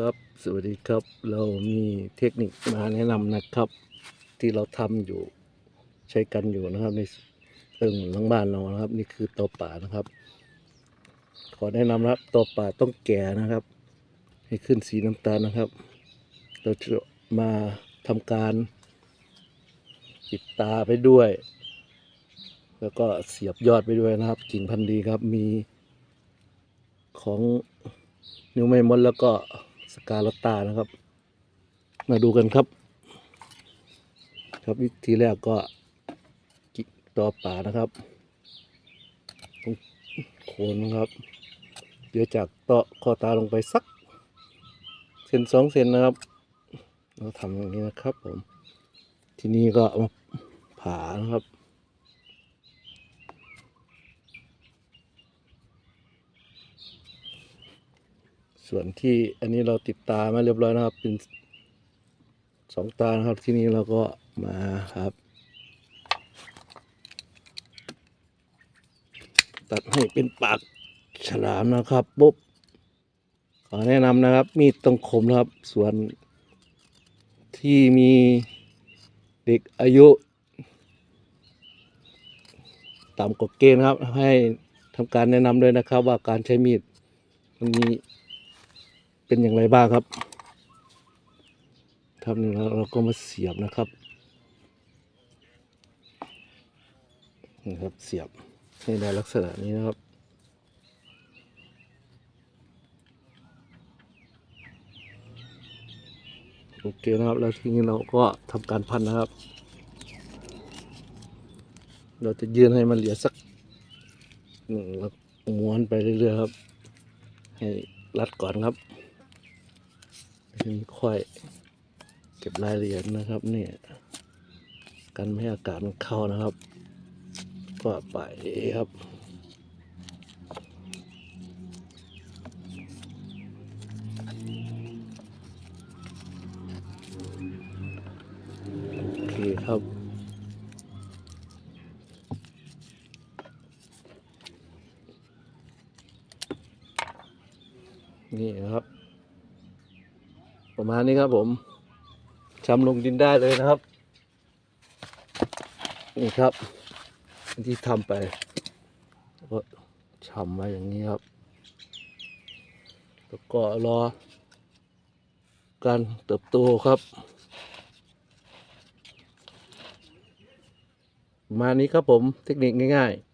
ครับสวัสดีครับเรามีเทคนิคมาแนะนำนะครับ ที่เราทำอยู่ใช้กันอยู่นะครับ ในเรื่องหลังบ้านเรานะครับ นี่คือตัวป่านะครับ ขอแนะนำนะครับตัวป่าต้องแก่นะครับ ให้ขึ้นสีน้ำตาลนะครับ เราจะมาทำการปิดตาไปด้วย แล้วก็เสียบยอดไปด้วยนะครับกิ่งพันธุ์ดีครับมีของนิ้วไม้มอนแล้วก็ สกาลตานะครับ มาดูกันครับ ครับวิธีแรกก็จิกต่อป่านะครับตรงโคนนะครับ เดี๋ยวจากต่อคอตาลงไปสักเซนสองเซนนะครับ เราทำอย่างนี้นะครับผม ทีนี้ก็ผ่านะครับ ส่วนที่อันนี้เราติดตามาเรียบร้อยนะครับ เป็นสองตานะครับที่นี้เราก็มาครับ ตัดให้เป็นปากฉลามนะครับปุ๊บขอแนะนำนะครับ มีดต้องคมนะครับ ส่วนที่มีเด็กอายุต่ำกว่าเกณฑ์ครับ ให้ทำการแนะนำด้วยนะครับ ว่าการใช้มีดมันมี เป็นอย่างไรบ้างครับ ครับนี่แล้วเราก็มาเสียบนะครับนี่ครับเสียบให้ได้ลักษณะนี้นะครับโอเคนะครับ แล้วทีนี้เราก็ทำการพันนะครับ เราจะยืนให้มันเหลือสักหนึ่งแล้วม้วนไปเรื่อยๆครับ ให้รัดก่อนครับ ทีนี้ค่อยเก็บรายละเอียดนะครับเนี่ยกันไม่ให้อากาศมันเข้านะครับก็ไปครับโอเคครับนี่ครับ ประมาณนี้ครับผมชำลงดินได้เลยนะครับ นี่ครับที่ทำไปก็ชำไว้อย่างนี้ครับ แล้วก็รอ การเติบโตครับประมาณนี้ครับผมเทคนิคง่าย ๆ